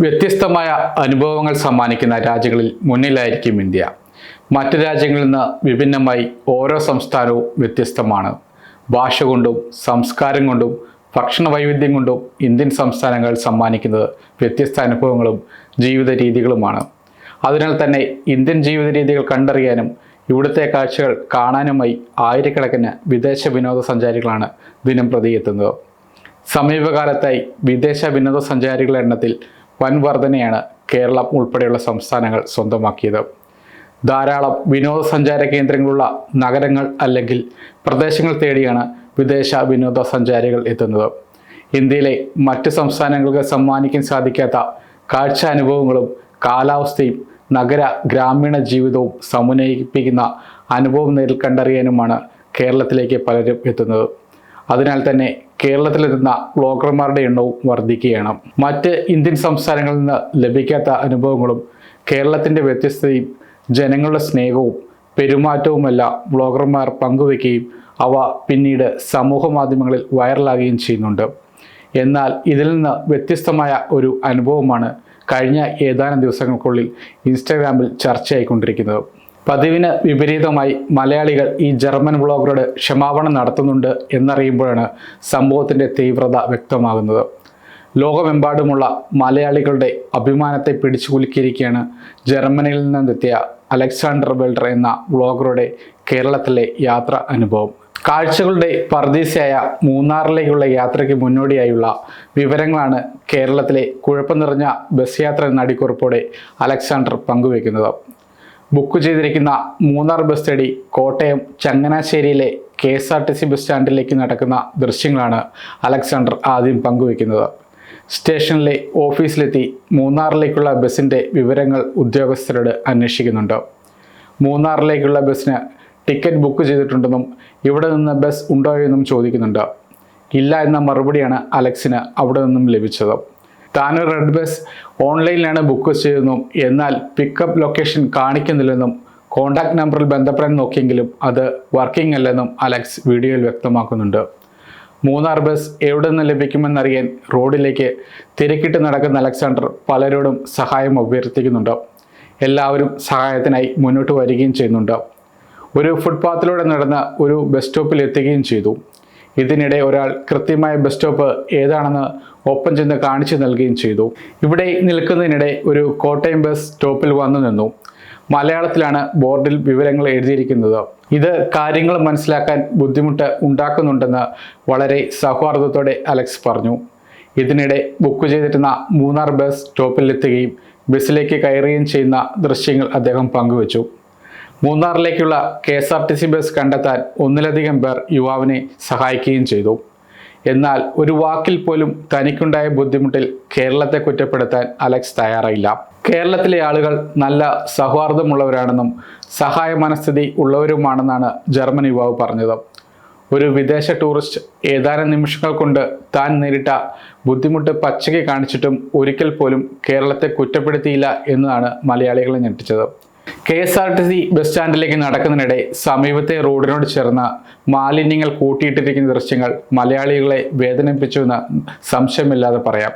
വ്യത്യസ്തമായ അനുഭവങ്ങൾ സമ്മാനിക്കുന്ന രാജ്യങ്ങളിൽ മുന്നിലായിരിക്കും ഇന്ത്യ. മറ്റ് രാജ്യങ്ങളിൽ നിന്ന് വിഭിന്നമായി ഓരോ സംസ്ഥാനവും വ്യത്യസ്തമാണ്. ഭാഷ കൊണ്ടും സംസ്കാരം കൊണ്ടും ഭക്ഷണ വൈവിധ്യം കൊണ്ടും ഇന്ത്യൻ സംസ്ഥാനങ്ങൾ സമ്മാനിക്കുന്നത് വ്യത്യസ്ത അനുഭവങ്ങളും ജീവിത രീതികളുമാണ്. അതിനാൽ തന്നെ ഇന്ത്യൻ ജീവിത രീതികൾ കണ്ടറിയാനും ഇവിടുത്തെ കാഴ്ചകൾ കാണാനുമായി ആയിരക്കണക്കിന് വിദേശ വിനോദസഞ്ചാരികളാണ് ദിനം പ്രതി എത്തുന്നത്. സമീപകാലത്തായി വിദേശ വിനോദസഞ്ചാരികളുടെ എണ്ണത്തിൽ വൻ വർധനയാണ് കേരളം ഉൾപ്പെടെയുള്ള സംസ്ഥാനങ്ങൾ സ്വന്തമാക്കിയത്. ധാരാളം വിനോദസഞ്ചാര കേന്ദ്രങ്ങളുള്ള നഗരങ്ങൾ അല്ലെങ്കിൽ പ്രദേശങ്ങൾ തേടിയാണ് വിദേശ വിനോദസഞ്ചാരികൾ എത്തുന്നത്. ഇന്ത്യയിലെ മറ്റ് സംസ്ഥാനങ്ങൾക്ക് സമ്മാനിക്കാൻ സാധിക്കാത്ത കാഴ്ച അനുഭവങ്ങളും കാലാവസ്ഥയും നഗര ഗ്രാമീണ ജീവിതവും സമന്വയിപ്പിക്കുന്ന അനുഭവം നേരിൽ കണ്ടറിയാനുമാണ് കേരളത്തിലേക്ക് പലരും എത്തുന്നത്. അതിനാൽ തന്നെ കേരളത്തിലെത്തുന്ന വ്ളോഗർമാരുടെ എണ്ണവും വർദ്ധിക്കുകയാണ്. മറ്റ് ഇന്ത്യൻ സംസ്ഥാനങ്ങളിൽ നിന്ന് ലഭിക്കാത്ത അനുഭവങ്ങളും കേരളത്തിന്റെ വ്യത്യസ്തതയും ജനങ്ങളുടെ സ്നേഹവും പെരുമാറ്റവുമെല്ലാം വ്ളോഗർമാർ പങ്കുവയ്ക്കുകയും അവ പിന്നീട് സമൂഹ മാധ്യമങ്ങളിൽ വൈറലാകുകയും ചെയ്യുന്നുണ്ട്. എന്നാൽ ഇതിൽ നിന്ന് വ്യത്യസ്തമായ ഒരു അനുഭവമാണ് കഴിഞ്ഞ ഏതാനും ദിവസങ്ങൾക്കുള്ളിൽ ഇൻസ്റ്റാഗ്രാമിൽ ചർച്ചയായിക്കൊണ്ടിരിക്കുന്നത്. പതിവിന് വിപരീതമായി മലയാളികൾ ഈ ജർമ്മൻ വ്ളോഗറോട് ക്ഷമാപണം നടത്തുന്നുണ്ട് എന്നറിയുമ്പോഴാണ് സംഭവത്തിന്റെ തീവ്രത വ്യക്തമാകുന്നത്. ലോകമെമ്പാടുമുള്ള മലയാളികളുടെ അഭിമാനത്തെ പിടിച്ചു കുലുക്കിയിരിക്കുകയാണ് ജർമ്മനിയിൽ നിന്നെത്തിയ അലക്സാണ്ടർ വെൽഡർ എന്ന ബ്ലോഗറുടെ കേരളത്തിലെ യാത്ര അനുഭവം. കാഴ്ചകളുടെ പർദീസയായ മൂന്നാറിലേക്കുള്ള യാത്രയ്ക്ക് മുന്നോടിയായുള്ള വിവരങ്ങളാണ് കേരളത്തിലെ കുഴപ്പം നിറഞ്ഞ ബസ് യാത്ര എന്ന അടിക്കുറിപ്പോടെ അലക്സാണ്ടർ പങ്കുവെക്കുന്നത് ബുക്ക് ചെയ്തിരിക്കുന്ന Munnar bus study Kottayam ചങ്ങനാശ്ശേരിയിലെ K S R T C bus സ്റ്റാൻഡിലേക്ക് നടക്കുന്ന ദൃശ്യങ്ങളാണ് അലക്സാണ്ടർ ആദ്യം പങ്കുവയ്ക്കുന്നത്. സ്റ്റേഷനിലെ ഓഫീസിലെത്തി മൂന്നാറിലേക്കുള്ള ബസ്സിന്റെ വിവരങ്ങൾ ഉദ്യോഗസ്ഥരോട് അന്വേഷിക്കുന്നുണ്ട്. മൂന്നാറിലേക്കുള്ള ബസ്സിന് ടിക്കറ്റ് ബുക്ക് ചെയ്തിട്ടുണ്ടെന്നും ഇവിടെ നിന്ന് ബസ് ഉണ്ടോ എന്നും ചോദിക്കുന്നുണ്ട്. ഇല്ല എന്ന മറുപടിയാണ് അലക്സിന് അവിടെ നിന്നും ലഭിച്ചത്. താൻ റെഡ് ബസ് ഓൺലൈനിലാണ് ബുക്ക് ചെയ്തതെന്നും എന്നാൽ പിക്കപ്പ് ലൊക്കേഷൻ കാണിക്കുന്നില്ലെന്നും കോൺടാക്ട് നമ്പറിൽ ബന്ധപ്പെടാൻ നോക്കിയെങ്കിലും അത് വർക്കിംഗ് അല്ലെന്നും അലക്സ് വീഡിയോയിൽ വ്യക്തമാക്കുന്നുണ്ട്. മൂന്നാർ ബസ് എവിടെ നിന്ന് ലഭിക്കുമെന്നറിയാൻ റോഡിലേക്ക് തിരക്കിട്ട് നടക്കുന്ന അലക്സാണ്ടർ പലരോടും സഹായം അഭ്യർത്ഥിക്കുന്നുണ്ട്. എല്ലാവരും സഹായത്തിനായി മുന്നോട്ട് വരികയും ചെയ്യുന്നുണ്ട്. ഒരു ഫുട്പാത്തിലൂടെ നടന്ന് ഒരു ബസ് സ്റ്റോപ്പിൽ എത്തുകയും ചെയ്തു. ഇതിനിടെ ഒരാൾ കൃത്യമായ ബസ് സ്റ്റോപ്പ് ഏതാണെന്ന് ഒപ്പം ചെന്ന് കാണിച്ചു നൽകുകയും ചെയ്തു. ഇവിടെ നിൽക്കുന്നതിനിടെ ഒരു കോട്ടയം ബസ് സ്റ്റോപ്പിൽ വന്നു നിന്നു. മലയാളത്തിലാണ് ബോർഡിൽ വിവരങ്ങൾ എഴുതിയിരിക്കുന്നത്. ഇത് കാര്യങ്ങൾ മനസ്സിലാക്കാൻ ബുദ്ധിമുട്ട് ഉണ്ടാക്കുന്നുണ്ടെന്ന് വളരെ സൗഹാർദ്ദത്തോടെ അലക്സ് പറഞ്ഞു. ഇതിനിടെ ബുക്ക് ചെയ്തിരുന്ന മൂന്നാർ ബസ് സ്റ്റോപ്പിലെത്തുകയും ബസ്സിലേക്ക് കയറുകയും ചെയ്യുന്ന ദൃശ്യങ്ങൾ അദ്ദേഹം പങ്കുവച്ചു. മൂന്നാറിലേക്കുള്ള K S R T C bus കണ്ടെത്താൻ ഒന്നിലധികം പേർ യുവാവിനെ സഹായിക്കുകയും ചെയ്തു. എന്നാൽ ഒരു വാക്കിൽ പോലും തനിക്കുണ്ടായ ബുദ്ധിമുട്ടിൽ കേരളത്തെ കുറ്റപ്പെടുത്താൻ അലക്സ് തയ്യാറായില്ല. കേരളത്തിലെ ആളുകൾ നല്ല സൗഹാർദ്ദമുള്ളവരാണെന്നും സഹായ മനസ്ഥിതി ഉള്ളവരുമാണെന്നാണ് ജർമ്മൻ യുവാവ് പറഞ്ഞത്. ഒരു വിദേശ ടൂറിസ്റ്റ് ഏതാനും നിമിഷങ്ങൾ കൊണ്ട് താൻ നേരിട്ട ബുദ്ധിമുട്ട് പച്ചയ്ക്ക് കാണിച്ചിട്ടും ഒരിക്കൽ പോലും കേരളത്തെ കുറ്റപ്പെടുത്തിയില്ല എന്നതാണ് മലയാളികളെ ഞെട്ടിച്ചത്. K S R T C bus സ്റ്റാൻഡിലേക്ക് നടക്കുന്നതിനിടെ സമീപത്തെ റോഡിനോട് ചേർന്ന മാലിന്യങ്ങൾ കൂട്ടിയിട്ടിരിക്കുന്ന ദൃശ്യങ്ങൾ മലയാളികളെ വേദനിപ്പിച്ചുവെന്ന് സംശയമില്ലാതെ പറയാം.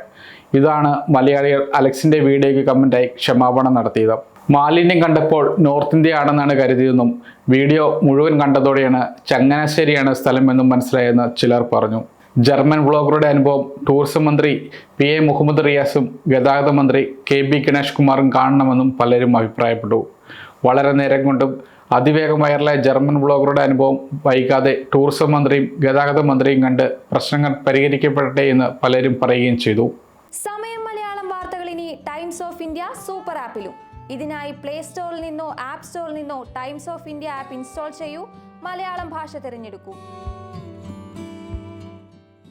ഇതാണ് മലയാളികൾ അലക്സിന്റെ വീഡിയോയ്ക്ക് കമന്റായി ക്ഷമാപണം നടത്തിയത്. മാലിന്യം കണ്ടപ്പോൾ നോർത്ത് ഇന്ത്യ ആണെന്നാണ് കരുതിയതെന്നും വീഡിയോ മുഴുവൻ കണ്ടതോടെയാണ് ചങ്ങനാശ്ശേരിയാണ് സ്ഥലമെന്നും മനസ്സിലായെന്ന് ചിലർ പറഞ്ഞു. ജർമ്മൻ വ്ളോഗറുടെ അനുഭവം ടൂറിസം മന്ത്രി പി എ മുഹമ്മദ് റിയാസും ഗതാഗത മന്ത്രി കെ ബി ഗണേഷ് കുമാറും കാണണമെന്നും പലരും അഭിപ്രായപ്പെട്ടു. വളരെ നേരം കൊണ്ടും അതിവേഗം വൈറലായ ജർമ്മൻ വ്ളോഗറുടെ അനുഭവം വൈകാതെ ടൂറിസം മന്ത്രിയും ഗതാഗത മന്ത്രിയും കണ്ട് പ്രശ്നങ്ങൾ പരിഹരിക്കപ്പെടട്ടെ എന്ന് പലരും പറയുകയും ചെയ്തു. സമയം മലയാളം വാർത്തകൾ ഇനി ടൈംസ് ഓഫ് ഇന്ത്യ സൂപ്പർ ആപ്പിലും. ഇതിനായി പ്ലേ സ്റ്റോറിൽ നിന്നോ ആപ്പ് സ്റ്റോറിൽ നിന്നോ Times of India app install ചെയ്യൂ. മലയാളം ഭാഷ തിരഞ്ഞെടുക്കൂ.